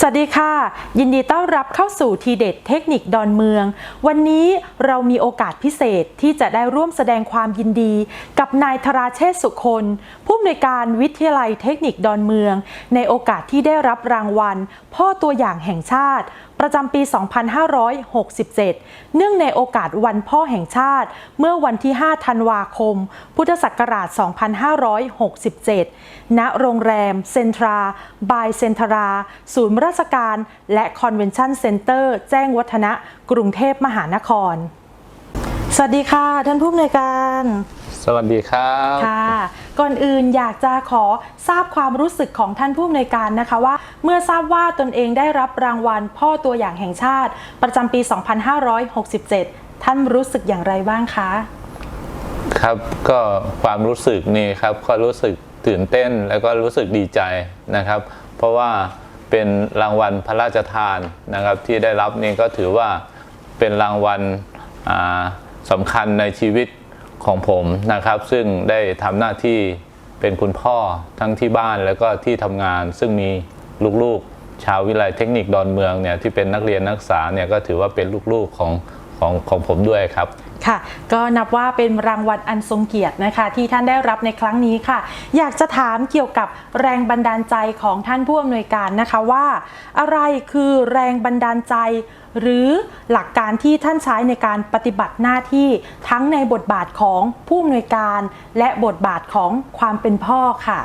สวัสดีค่ะ ยินดีต้อนรับเข้าสู่ทีเด็ดเทคนิคดอนเมือง วันนี้เรามีโอกาสพิเศษที่จะได้ร่วมแสดงความยินดี กับนายธราเชษฐ์สุคนผู้อำนวยการวิทยาลัยเทคนิคดอนเมือง ในโอกาสที่ได้รับรางวัล พ่อตัวอย่างแห่งชาติ ประจำปี 2567 เนื่องในโอกาสวันพ่อแห่งชาติ เมื่อวันที่ 5 ธันวาคม พุทธศักราช 2567 ณ โรงแรม เซนทรา บายเซนทรา ศูนย์ราชการ และคอนเวนชั่นเซ็นเตอร์ แจ้งวัฒนะ กรุงเทพมหานคร สวัสดีค่ะ ท่านผู้อำนวยการ สวัสดีครับค่ะ ก่อนอื่นอยากจะขอทราบความรู้สึกของท่านผู้อำนวยการนะคะว่า เมื่อทราบว่าตนเองได้รับรางวัลพ่อตัวอย่างแห่งชาติ ประจำปี 2567 ท่านรู้สึกอย่างไรบ้างคะ ครับก็ความรู้สึกนี่ครับก็รู้สึกตื่นเต้นแล้วก็รู้สึกดีใจนะครับ เพราะว่าเป็นรางวัลพระราชทานนะครับที่ได้รับนี่ก็ถือว่าเป็นรางวัลอ่าสำคัญในชีวิต ของผมนะครับ ซึ่งได้ทำหน้าที่เป็นคุณพ่อทั้งที่บ้านแล้วก็ที่ทำงาน ซึ่งมีลูกๆ ชาววิไลยเทคนิคดอนเมืองเนี่ยที่เป็นนักเรียนนักศึกษาเนี่ยก็ถือว่าเป็นลูกๆของของของผมด้วยครับค่ะก็นับว่าเป็นรางวัลอันทรงเกียรตินะคะ ที่ท่านได้รับในครั้งนี้ค่ะ อยากจะถามเกี่ยวกับแรงบันดาลใจของท่านผู้อำนวยการนะคะว่า อะไรคือแรงบันดาลใจ หรือหลักการที่ท่านใช้ในการปฏิบัติหน้าที่ทั้งในบทบาทของผู้อำนวยการ และบทบาทของความเป็นพ่อค่ะ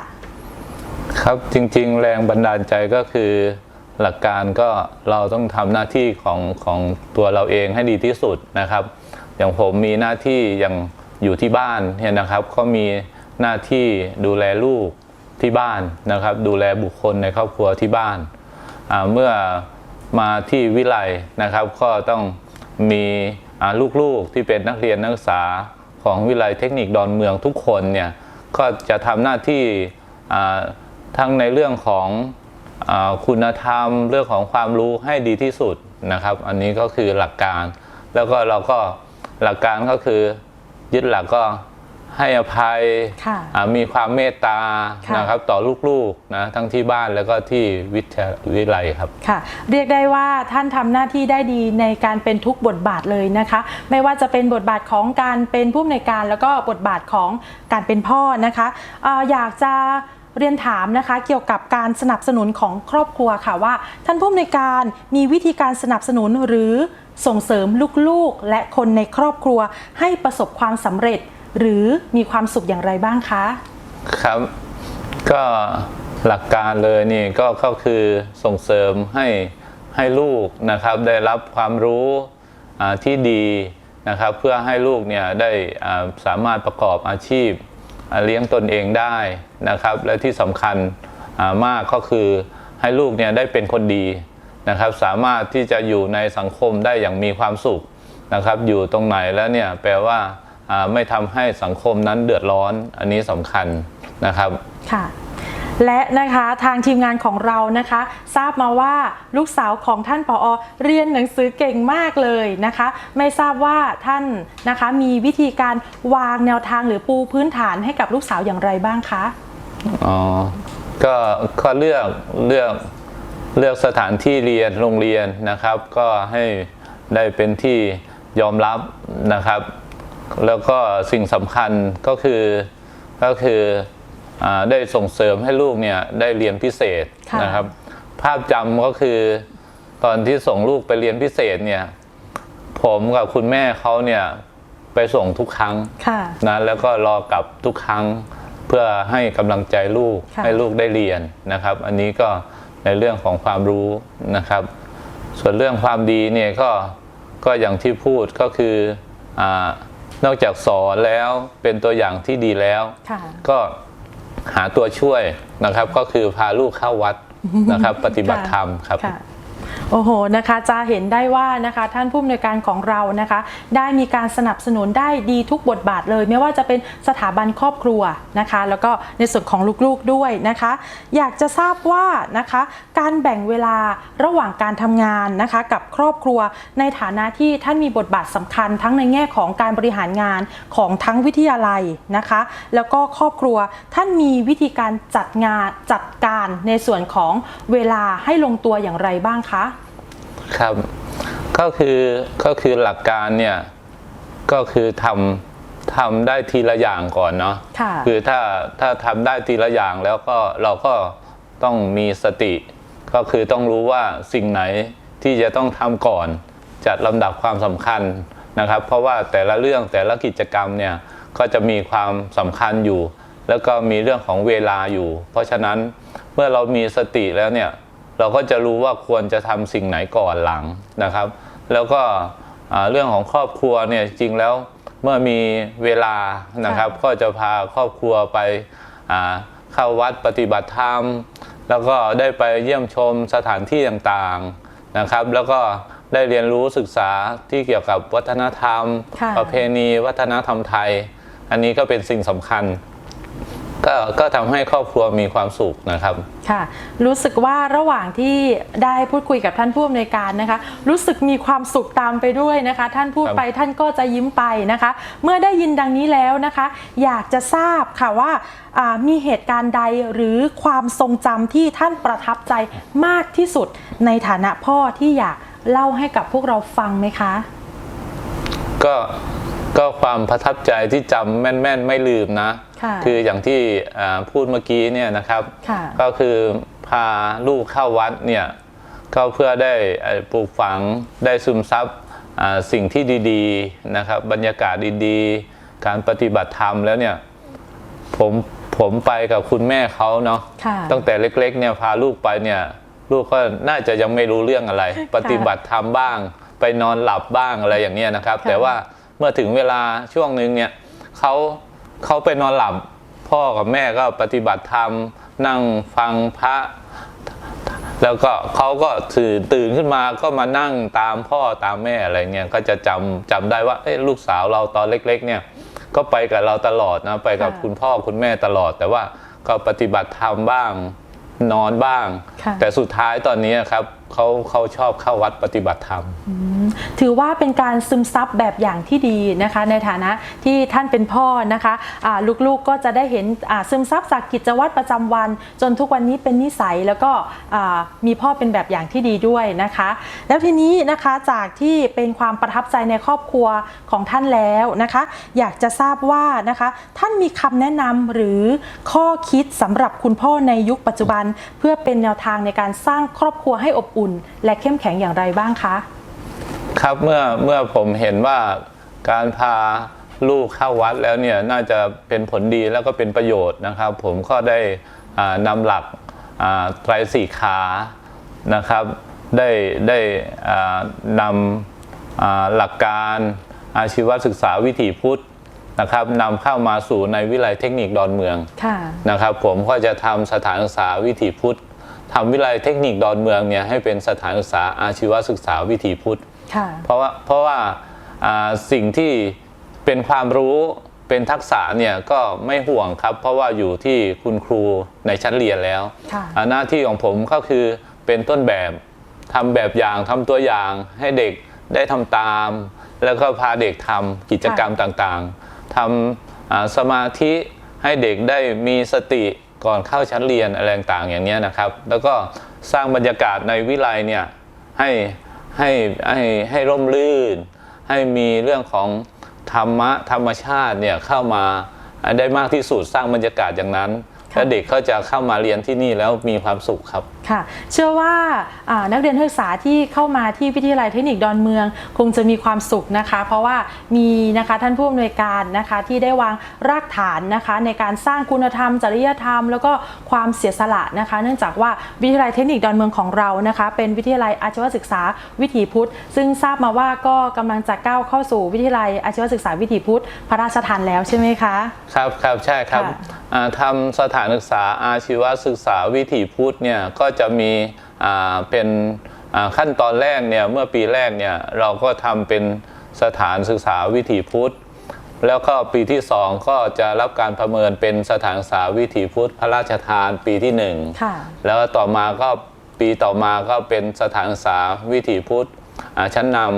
ครับจริงๆ แรงบันดาลใจก็คือหลักการก็เราต้องทำหน้าที่ของของตัวเราเองให้ดีที่สุดนะครับ อย่างผมมีหน้าที่อย่างอยู่ที่บ้านเนี่ยนะครับก็มีหน้าที่ดูแลลูกที่บ้านนะครับ ดูแลบุคคลในครอบครัวที่บ้าน เมื่อ มาที่วิไลนะครับ ก็ต้องมีลูกๆที่เป็นนักเรียนนักศึกษาของวิไลเทคนิคดอนเมืองทุกคนเนี่ยก็จะทำหน้าที่ทั้งในเรื่องของอคุณธรรม เรื่องของความรู้ให้ดีที่สุดนะครับ อันนี้ก็คือหลักการ แล้วก็เราก็หลักการก็คือยึดหลักก็ ให้อภัยค่ะอ่ามีความเมตตาค่ะ นะครับต่อลูกๆนะทั้งที่บ้านแล้วก็ที่วิทยาวิทยาลัยครับ ค่ะ เรียกได้ว่าท่านทำหน้าที่ได้ดีในการเป็นทุกบทบาทเลยนะคะ ไม่ว่าจะเป็นบทบาทของการเป็นผู้อำนวยการแล้วก็บทบาทของการเป็นพ่อนะคะเอออยากจะเรียนถามนะคะ เกี่ยวกับการสนับสนุนของครอบครัวค่ะว่า ท่านผู้อำนวยการมีวิธีการสนับสนุนหรือส่งเสริมลูกๆ และคนในครอบครัวให้ประสบความสำเร็จ หรือมีความสุขอย่างไรบ้างคะ ครับ ก็หลักการเลยนี่ก็ก็คือส่งเสริมให้ให้ลูกนะครับได้รับความรู้ที่ดีนะครับเพื่อให้ลูกเนี่ยได้สามารถประกอบอาชีพเลี้ยงตนเองได้นะครับ และที่สำคัญมากก็คือให้ลูกเนี่ยได้เป็นคนดีนะครับ สามารถที่จะอยู่ในสังคมได้อย่างมีความสุขนะครับ อยู่ตรงไหนแล้วเนี่ยแปลว่า ไม่ทำให้สังคมนั้นเดือดร้อน อันนี้สำคัญนะครับค่ะและนะคะทางทีมงานของเรานะคะ ทราบมาว่าลูกสาวของท่านปอเรียนหนังสือเก่งมากเลยนะคะ ไม่ทราบว่าท่านนะคะมีวิธีการวางแนวทางหรือปูพื้นฐานให้กับลูกสาวอย่างไรบ้างคะอ๋อก็ก็เลือกเลือกเลือกสถานที่เรียนโรงเรียนนะครับ ก็ให้ได้เป็นที่ยอมรับนะครับ แล้วก็สิ่งสำคัญก็คือก็คืออาได้ส่งเสริมให้ลูกเนี่ยได้เรียนพิเศษค่ะนะครับ ภาพจำก็คือตอนที่ส่งลูกไปเรียนพิเศษเนี่ย ผมกับคุณแม่เขาเนี่ยไปส่งทุกครั้งค่ะนะแล้วก็รอกลับทุกครั้งเพื่อให้กำลังใจลูกค่ะให้ลูกได้เรียนนะครับ อันนี้ก็ในเรื่องของความรู้นะครับ ส่วนเรื่องความดีเนี่ยก็ก็อย่างที่พูดก็คืออา นอกจากสอนแล้วเป็นตัวอย่างที่ดีแล้วค่ะก็หาตัวช่วยนะครับ ก็คือพาลูกเข้าวัดนะครับ ปฏิบัติธรรมครับค่ะ โอ้โหนะคะจะเห็นได้ว่านะคะท่านผู้อำนวยการของเรานะคะ ได้มีการสนับสนุนได้ดีทุกบทบาทเลย ไม่ว่าจะเป็นสถาบันครอบครัวนะคะ แล้วก็ในส่วนของลูกๆด้วยนะคะ อยากจะทราบว่านะคะ การแบ่งเวลาระหว่างการทำงานนะคะ กับครอบครัวในฐานะที่ท่านมีบทบาทสำคัญ ทั้งในแง่ของการบริหารงานของทั้งวิทยาลัยนะคะ แล้วก็ครอบครัวท่านมีวิธีการจัดงานจัดการในส่วนของเวลาให้ลงตัวอย่างไรบ้างคะ ครับก็คือก็คือหลักการเนี่ยก็คือทำทำได้ทีละอย่างก่อนเนาะค่ะคือถ้าถ้าทำได้ทีละอย่างแล้วก็เราก็ต้องมีสติ ก็คือต้องรู้ว่าสิ่งไหนที่จะต้องทำก่อน จัดลำดับความสำคัญนะครับ เพราะว่าแต่ละเรื่องแต่ละกิจกรรมเนี่ยก็จะมีความสำคัญอยู่ แล้วก็มีเรื่องของเวลาอยู่ เพราะฉะนั้นเมื่อเรามีสติแล้วเนี่ย เราก็จะรู้ว่าควรจะทำสิ่งไหนก่อนหลังนะครับ แล้วก็อ่าเรื่องของครอบครัวเนี่ยจริงๆแล้วเมื่อมีเวลานะครับ ก็จะพาครอบครัวไปอ่าเข้าวัดปฏิบัติธรรม แล้วก็ได้ไปเยี่ยมชมสถานที่ต่างๆนะครับ แล้วก็ได้เรียนรู้ศึกษาที่เกี่ยวกับวัฒนธรรมค่ะประเพณี วัฒนธรรมไทย อันนี้ก็เป็นสิ่งสำคัญ ก็ก็ทำให้ครอบครัวมีความสุขนะครับ ค่ะ รู้สึกว่าระหว่างที่ได้พูดคุยกับท่านผู้อำนวยการนะคะ รู้สึกมีความสุขตามไปด้วยนะคะ ท่านพูดครับ ไปท่านก็จะยิ้มไปนะคะ เมื่อได้ยินดังนี้แล้วนะคะ อยากจะทราบค่ะว่าอ่ามีเหตุการณ์ใดหรือความทรงจำที่ท่านประทับใจมากที่สุด ในฐานะพ่อที่อยากเล่าให้กับพวกเราฟังไหมคะ ก็ก็ความประทับใจที่จำแม่น ๆ ไม่ลืมนะ ค่ะออย่างที่อ่าพูดเมื่อกี้เนี่ยนะครับค่ะก็คือพาลูกเข้าวัดเนี่ยก็เพื่อได้เอ่อปลูกฝังได้ซึมซับอ่าสิ่งที่ดีๆนะครับ บรรยากาศดีๆ การปฏิบัติธรรมแล้วเนี่ยผมผมไปกับคุณแม่เขาเนาะค่ะตั้งแต่เล็กๆเนี่ยพาลูกไปเนี่ยลูกก็น่าจะยังไม่รู้เรื่องอะไร ปฏิบัติธรรมบ้าง ไปนอนหลับบ้างอะไรอย่างเงี้ยนะครับค่ะแต่ว่าเมื่อถึงเวลาช่วงหนึ่งเนี่ยเขา เขาไปนอนหลับ พ่อกับแม่ก็ปฏิบัติธรรม นั่งฟังพระ แล้วก็เขาก็ตื่นตื่นขึ้นมาก็มานั่งตามพ่อตามแม่อะไรเงี้ยก็จะจำจำได้ว่าเอ้ลูกสาวเราตอนเล็ก ๆ เนี่ย ก็ไปกับเราตลอดนะไปกับค่ะคุณพ่อคุณแม่ตลอด แต่ว่าก็ปฏิบัติธรรมบ้างนอนบ้างค่ะแต่สุดท้ายตอนนี้ครับเขาเขาชอบเข้าวัดปฏิบัติธรรม ถือว่าเป็นการซึมซับแบบอย่างที่ดีนะคะ ในฐานะที่ท่านเป็นพ่อนะคะอ่าลูกๆก็จะได้เห็นซึมซับจากกิจวัตรประจำวัน จนทุกวันนี้เป็นนิสัยแล้วก็มีพ่อเป็นแบบอย่างที่ดีด้วยนะคะ แล้วทีนี้นะคะจากที่เป็นความประทับใจในครอบครัวของท่านแล้วนะคะ อยากจะทราบว่านะคะ ท่านมีคำแนะนำหรือข้อคิดสำหรับคุณพ่อในยุคปัจจุบัน เพื่อเป็นแนวทางในการสร้างครอบครัวให้อบอุ่น และเข้มแข็งอย่างไรบ้างคะ ครับเมื่อเมื่อผมเห็นว่าการพาลูกเข้าวัดแล้วเนี่ยน่าจะเป็นผลดีแล้วก็เป็นประโยชน์นะครับ ผมก็ได้อ่านำหลักอ่าไตรสีขานะครับได้ได้อ่านำอ่าหลักการอาชีวศึกษาวิถีพุทธนะครับนำเข้ามาสู่ในวิไลยเทคนิคดอนเมืองค่ะนะครับผมก็จะทำสถานศึกษาวิถีพุทธทำวิไลยเทคนิคดอนเมืองเนี่ยให้เป็นสถานศึกษาอาชีวศึกษาวิถีพุทธค่ะ เพราะว่าเพราะว่าอ่าสิ่งที่เป็นความรู้เป็นทักษะเนี่ยก็ไม่ห่วงครับ เพราะว่าอยู่ที่คุณครูในชั้นเรียนแล้วค่ะอ่าหน้าที่ของผมก็คือเป็นต้นแบบทำแบบอย่างทำตัวอย่างให้เด็กได้ทำตาม แล้วก็พาเด็กทำกิจกรรมต่างๆทำอ่าสมาธิให้เด็กได้มีสติก่อนเข้าชั้นเรียนอะไรต่างๆอย่างเนี้ยนะครับ แล้วก็สร้างบรรยากาศในวิไลเนี่ยให้ ให้ให้ให้ร่มรื่น ให้มีเรื่องของธรรมะธรรมชาติเนี่ยเข้ามาได้มากที่สุดสร้างบรรยากาศอย่างนั้น ค่ะและเด็กเขาจะเข้ามาเรียนที่นี่แล้วมีความสุขครับค่ะ เชื่อว่าอ่านักเรียนนักศึกษาที่เข้ามาที่วิทยาลัยเทคนิคดอนเมือง คงจะมีความสุขนะคะ เพราะว่ามีนะคะท่านผู้อำนวยการนะคะที่ได้วางรากฐานนะคะ ในการสร้างคุณธรรม จริยธรรม แล้วก็ความเสียสละนะคะ เนื่องจากว่าวิทยาลัยเทคนิคดอนเมืองของเรานะคะ เป็นวิทยาลัยอาชีวศึกษาวิถีพุทธ ซึ่งทราบมาว่าก็กำลังจะก้าวเข้าสู่วิทยาลัยอาชีวศึกษาวิถีพุทธ พระราชทานแล้วใช่ไหมคะ ครับครับใช่ครับค่ะอ่า ทำสถานศึกษาอาชีวศึกษาวิถีพุทธเนี่ยก็จะมีอ่าเป็นอ่าขั้นตอนแรกเนี่ยเมื่อปีแรกเนี่ยเราก็ทำเป็นสถานศึกษาวิถีพุทธ แล้วก็ปีที่สองก็จะรับการประเมินเป็นสถานศึกษาวิถีพุทธ พระราชทานปีที่หนึ่งค่ะแล้วต่อมาก็ปีต่อมาก็เป็นสถานศึกษาวิถีพุทธอ่าชั้นนำอ่า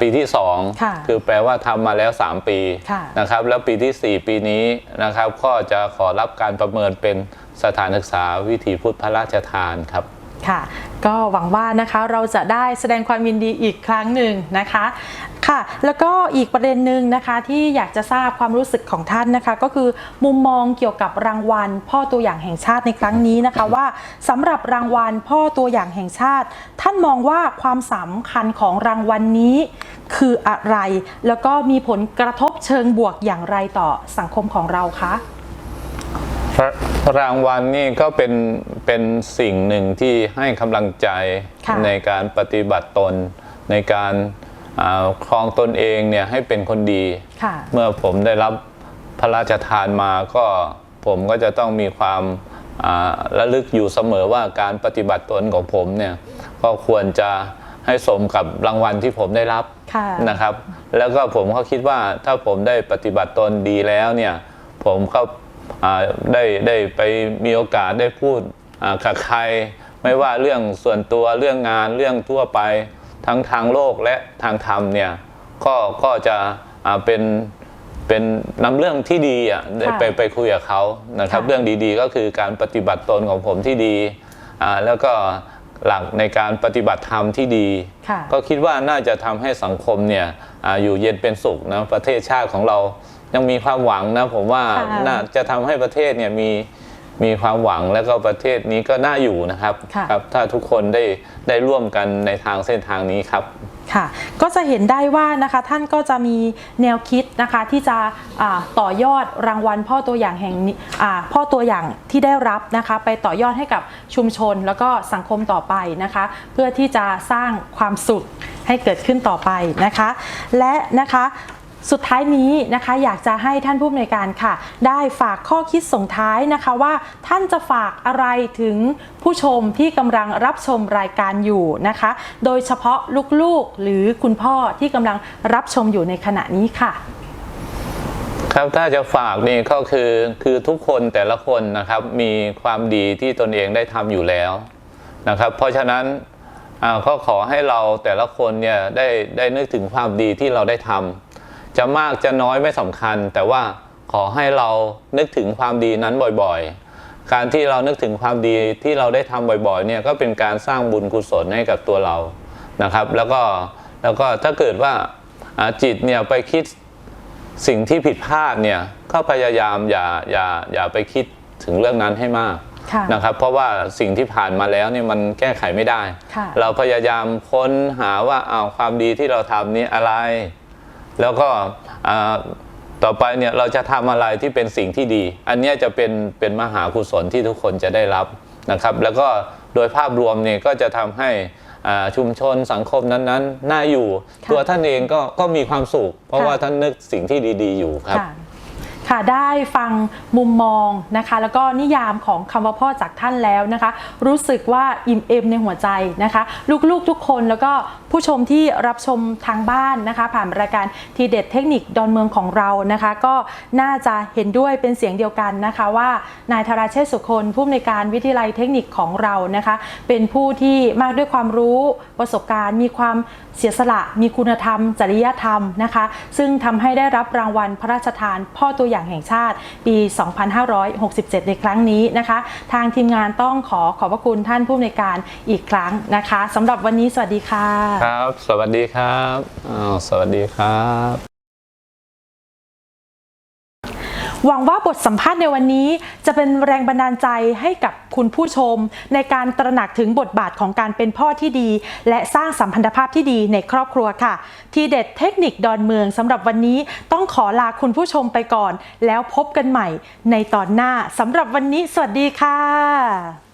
ปีที่สองค่ะคือแปลว่าทำมาแล้ว 3 ปีค่ะนะครับแล้วปีที่ 4 ปีนี้นะครับก็จะขอรับการประเมินเป็นสถานศึกษาวิถีพุทธพระราชทานครับ ค่ะ ก็หวังว่านะคะเราจะได้แสดงความยินดีอีกครั้งหนึ่งนะคะค่ะแล้วก็อีกประเด็นหนึ่งนะคะที่อยากจะทราบความรู้สึกของท่านนะคะ ก็คือมุมมองเกี่ยวกับรางวัล พ่อตัวอย่างแห่งชาติในครั้งนี้นะคะว่าสำหรับรางวัลพ่อตัวอย่างแห่งชาติ ท่านมองว่าความสำคัญของรางวัลนี้คืออะไร แล้วก็มีผลกระทบเชิงบวกอย่างไรต่อสังคมของเราคะ รางวัลนี่ก็เป็นเป็นสิ่งหนึ่งที่ให้กำลังใจค่ะในการปฏิบัติตน ในการอ่าครองตนเองเนี่ยให้เป็นคนดี ค่ะ เมื่อผมได้รับพระราชทานมาก็ผมก็จะต้องมีความอ่าระลึกอยู่เสมอว่าการปฏิบัติตนของผมเนี่ยก็ควรจะให้สมกับรางวัลที่ผมได้รับค่ะ นะครับ แล้วก็ผมก็คิดว่าถ้าผมได้ปฏิบัติตนดีแล้วเนี่ยผมก็อ่า ได้ได้ไปมีโอกาสได้พูดอ่ากับใคร ไม่ว่าเรื่องส่วนตัวเรื่องงานเรื่องทั่วไปทั้งทางโลกและทางธรรมเนี่ยก็ก็จะอ่าเป็นเป็นนำเรื่องที่ดีอะได้ไปไปคุยกับเขานะครับค่ะเรื่องดีๆ ก็คือการปฏิบัติตนของผมที่ดีอ่าแล้วก็หลักในการปฏิบัติธรรมที่ดีค่ะก็คิดว่าน่าจะทำให้สังคมเนี่ยอาอยู่เย็นเป็นสุขนะประเทศชาติของเรา ยังมีความหวังนะ ผมว่าค่ะน่าจะทำให้ประเทศเนี่ยมีมีความหวังแล้วก็ประเทศนี้ก็น่าอยู่นะครับค่ะ ครับ ถ้าทุกคนได้ได้ร่วมกันในทางเส้นทางนี้ครับ ค่ะ ก็จะเห็นได้ว่านะคะท่านก็จะมีแนวคิดนะคะที่จะอาต่อยอดรางวัลพ่อตัวอย่างแห่งนี้อ่าพ่อตัวอย่างที่ได้รับนะคะ ไปต่อยอดให้กับชุมชนแล้วก็สังคมต่อไปนะคะ เพื่อที่จะสร้างความสุขให้เกิดขึ้นต่อไปนะคะ และนะคะ สุดท้ายนี้นะคะอยากจะให้ท่านผู้อำนวยการค่ะ ได้ฝากข้อคิดส่งท้ายนะคะว่า ท่านจะฝากอะไรถึงผู้ชมที่กำลังรับชมรายการอยู่นะคะ โดยเฉพาะลูกๆหรือคุณพ่อที่กำลังรับชมอยู่ในขณะนี้ค่ะ ครับถ้าจะฝากนี่ก็คือคือทุกคนแต่ละคนนะครับมีความดีที่ตนเองได้ทำอยู่แล้วนะครับ เพราะฉะนั้นอ่าก็ขอให้เราแต่ละคนเนี่ยได้ได้นึกถึงความดีที่เราได้ทำ จะมากจะน้อยไม่สำคัญ แต่ว่าขอให้เรานึกถึงความดีนั้นบ่อยๆ การที่เรานึกถึงความดีที่เราได้ทำบ่อยๆเนี่ยก็เป็นการสร้างบุญกุศลให้กับตัวเรานะครับ แล้วก็แล้วก็ถ้าเกิดว่าอ่าจิตเนี่ยไปคิดสิ่งที่ผิดพลาดเนี่ยก็พยายามอย่าอย่าอย่าไปคิดถึงเรื่องนั้นให้มากค่ะนะครับ เพราะว่าสิ่งที่ผ่านมาแล้วเนี่ยมันแก้ไขไม่ได้ค่ะเราพยายามค้นหาว่าอ้าวความดีที่เราทำนี้อะไร แล้วก็อ่าต่อไปเนี่ยเราจะทำอะไรที่เป็นสิ่งที่ดี อันเนี้ยจะเป็นเป็นมหากุศลที่ทุกคนจะได้รับนะครับ แล้วก็โดยภาพรวมเนี่ยก็จะทำให้อ่าชุมชนสังคมนั้นๆ น่าอยู่ค่ะตัวท่านเองก็ก็มีความสุข เพราะค่ะว่าท่านนึกสิ่งที่ดี ๆ อยู่ครับ ค่ะได้ฟังมุมมองนะคะ แล้วก็นิยามของคำว่าพ่อจากท่านแล้วนะคะ รู้สึกว่าอิ่มเอมในหัวใจนะคะ ลูกๆทุกคนแล้วก็ผู้ชมที่รับชมทางบ้านนะคะ ผ่านรายการทีเด็ดเทคนิคดอนเมืองของเรานะคะ ก็น่าจะเห็นด้วยเป็นเสียงเดียวกันนะคะว่านายธราเชษฐ์สุคนผู้อำนวยการวิทยาลัยเทคนิคของเรานะคะ เป็นผู้ที่มากด้วยความรู้ประสบการณ์มีความเสียสละ มีคุณธรรม จริยธรรมนะคะ ซึ่งทำให้ได้รับรางวัลพระราชทานพ่อตัวอย่างอย่างแห่งชาติ ปี 2567 ในครั้งนี้นะคะ ทางทีมงานต้องขอขอบพระคุณท่านผู้อำนวยการอีกครั้งนะคะสำหรับวันนี้สวัสดีค่ะ ครับ สวัสดีครับอ้าวสวัสดีครับ หวังว่าบทสัมภาษณ์ในวันนี้ จะเป็นแรงบันดาลใจให้กับคุณผู้ชม ในการตระหนักถึงบทบาทของการเป็นพ่อที่ดี และสร้างสัมพันธภาพที่ดีในครอบครัวค่ะ ทีเด็ดเทคนิคดอนเมืองสำหรับวันนี้ต้องขอลาคุณผู้ชมไปก่อน แล้วพบกันใหม่ในตอนหน้าสำหรับวันนี้ สวัสดีค่ะ